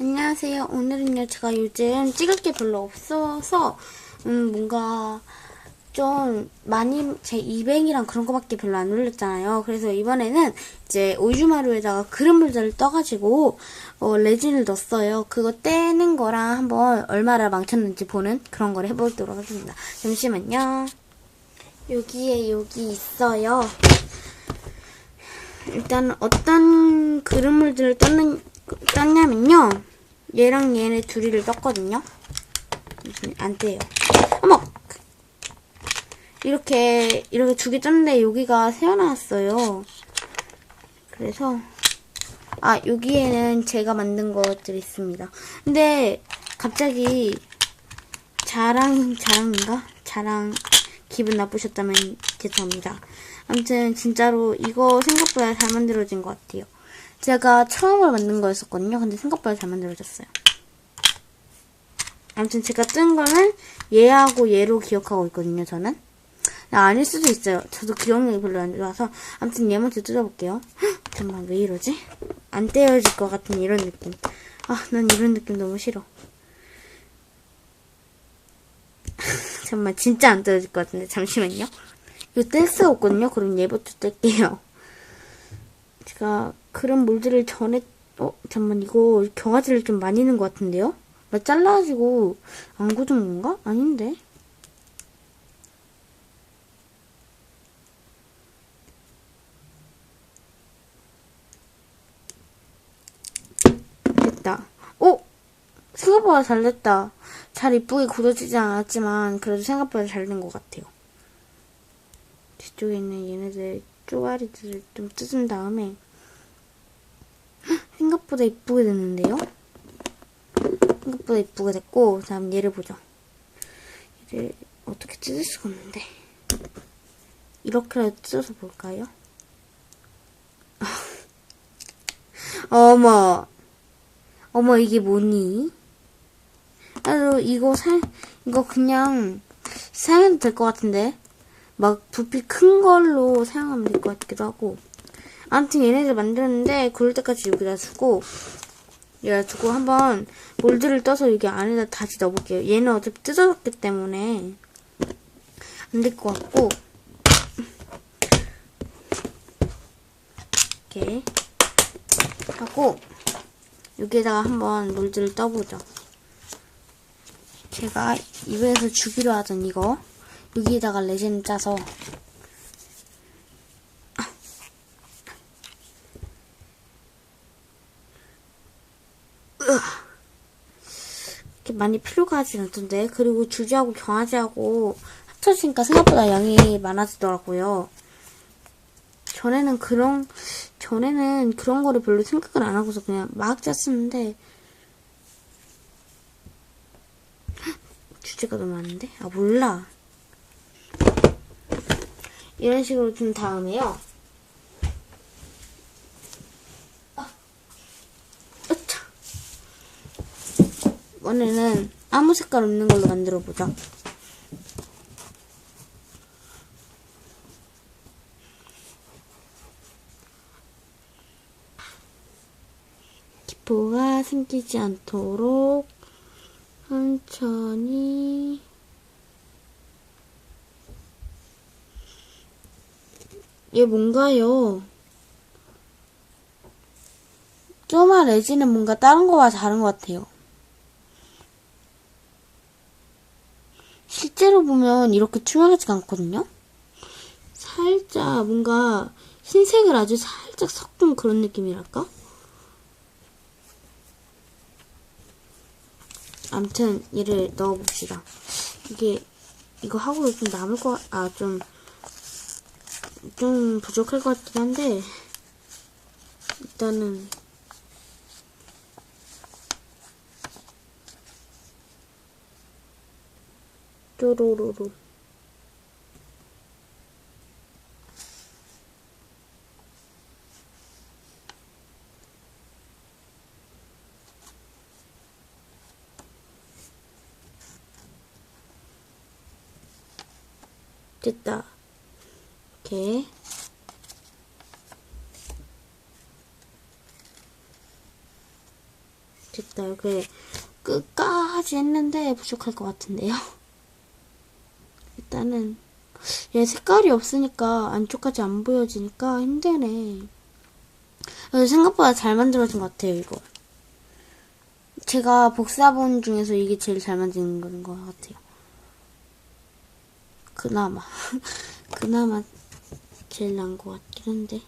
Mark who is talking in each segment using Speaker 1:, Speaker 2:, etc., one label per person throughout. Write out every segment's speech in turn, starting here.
Speaker 1: 안녕하세요. 오늘은요, 제가 요즘 찍을 게 별로 없어서, 음, 뭔가, 좀, 많이, 제 이뱅이랑 그런 거밖에 별로 안 올렸잖아요. 그래서 이번에는 이제 오유마루에다가 그릇 물들을 떠가지고, 어, 레진을 넣었어요. 그거 떼는 거랑 한번 얼마나 망쳤는지 보는 그런 걸 해보도록 하겠습니다. 잠시만요. 여기에 여기 있어요. 일단 어떤 그릇물들을 떴는, 떴냐면요. 얘랑 얘네 둘이를 떴거든요. 안 떼요. 어머! 이렇게, 이렇게 두 개 떴는데 여기가 새어나왔어요. 그래서, 아, 여기에는 제가 만든 것들이 있습니다. 근데 갑자기 자랑, 자랑인가? 자랑, 기분 나쁘셨다면 죄송합니다. 아무튼 진짜로 이거 생각보다 잘 만들어진 것 같아요. 제가 처음으로 만든 거였었거든요. 근데 생각보다 잘 만들어졌어요. 아무튼 제가 뜬 거는 얘하고 얘로 기억하고 있거든요. 저는. 아닐 수도 있어요. 저도 기억력이 별로 안 좋아서. 아무튼 얘 먼저 뜯어볼게요. 헉, 잠깐만 왜 이러지? 안 떼어질 것 같은 이런 느낌. 아, 난 이런 느낌 너무 싫어. 잠깐만 진짜 안 떼어질 것 같은데 잠시만요. 이거 뗄 수가 없거든요. 그럼 얘부터 뗄게요. 제가 그런 몰드를 전에 어 잠만 이거 경화지를 좀 많이 넣은 것 같은데요? 나 잘라가지고 안 굳은 건가? 아닌데. 됐다. 오! 생각보다 잘 됐다. 잘 이쁘게 굳어지지 않았지만 그래도 생각보다 잘 된 것 같아요. 뒤쪽에 있는 얘네들 쪼가리들을 좀 뜯은 다음에 헉, 생각보다 이쁘게 됐는데요? 생각보다 이쁘게 됐고 다음 얘를 보죠. 얘를 어떻게 뜯을 수가 없는데 이렇게라도 뜯어서 볼까요? 어머 어머 이게 뭐니? 나도 이거 사 이거 그냥 사용해도 될것 같은데 막 부피 큰 걸로 사용하면 될 것 같기도 하고. 아무튼 얘네들 만들었는데 그럴 때까지 여기다 두고 여기다 두고 한번 몰드를 떠서 여기 안에다 다시 넣어볼게요. 얘는 어차피 뜯어졌기 때문에 안 될 것 같고. 이렇게 하고 여기에다가 한번 몰드를 떠보죠. 제가 이번에서 주기로 하던 이거 여기에다가 레진 짜서. 이렇게 많이 필요가 하진 않던데. 그리고 주지하고 경화지하고 합쳐지니까 생각보다 양이 많아지더라고요. 전에는 그런 전에는 그런 거를 별로 생각을 안 하고서 그냥 막 짰었는데. 주제가 너무 많은데? 아 몰라 이런 식으로 준 다음에요. 아, 으차. 이번에는 아무 색깔 없는 걸로 만들어 보자. 기포가 생기지 않도록 천천히 얘 뭔가요? 쪼마 레지는 뭔가 다른 거와 다른 것 같아요. 실제로 보면 이렇게 투명하지가 않거든요? 살짝 뭔가 흰색을 아주 살짝 섞은 그런 느낌이랄까? 암튼 얘를 넣어봅시다. 이게 이거 하고 좀 남을 거, 아, 좀, 좀 부족할 것 같긴 한데, 일단은, 쪼로로로. 됐다. 이렇게. 됐다. 이렇게 끝까지 했는데 부족할 것 같은데요. 일단은 얘 색깔이 없으니까 안쪽까지 안 보여지니까 힘드네. 어, 생각보다 잘 만들어진 것 같아요, 이거. 제가 복사본 중에서 이게 제일 잘건것 같아요. 그나마. 그나마 제일 나은 것 같긴 한데.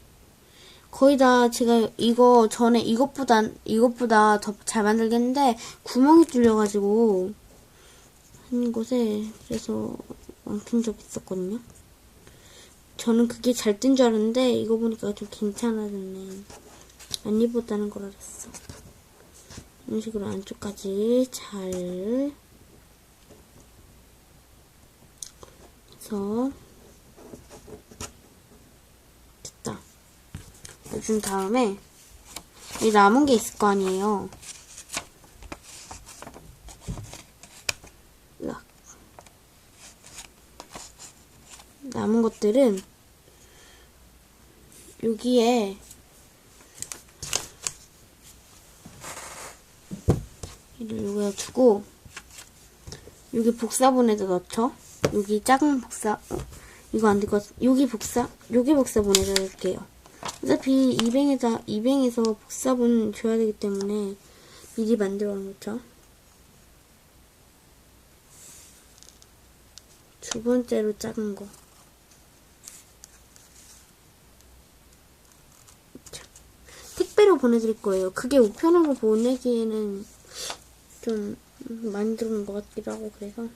Speaker 1: 거의 다 제가 이거 전에 이것보다, 이것보다 더 잘 만들겠는데, 구멍이 뚫려가지고, 한 곳에, 그래서 엉킨 적 있었거든요. 저는 그게 잘 뜬 줄 알았는데, 이거 보니까 좀 괜찮아졌네. 안 입었다는 걸 알았어. 이런 식으로 안쪽까지 잘 해서 됐다. 준 다음에 이 남은 게 있을 거 아니에요. 남은 것들은 여기에 이를 여기다 두고 여기 복사본에다 넣죠. 여기 작은 복사 어, 이거 안될것 같아. 여기 복사 여기 복사본에다 넣을게요. 어차피 이뱅에다 이뱅에서 복사본 줘야 되기 때문에 미리 만들어 놓죠. 두 번째로 작은 거. 자, 택배로 보내드릴 거예요. 그게 우편으로 보내기에는 좀 많이 들어온 것 같기도 하고 그래서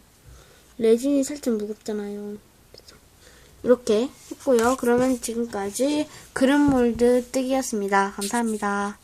Speaker 1: 레진이 살짝 무겁잖아요. 이렇게 했고요. 그러면 지금까지 그릇 몰드 뜨기였습니다. 감사합니다.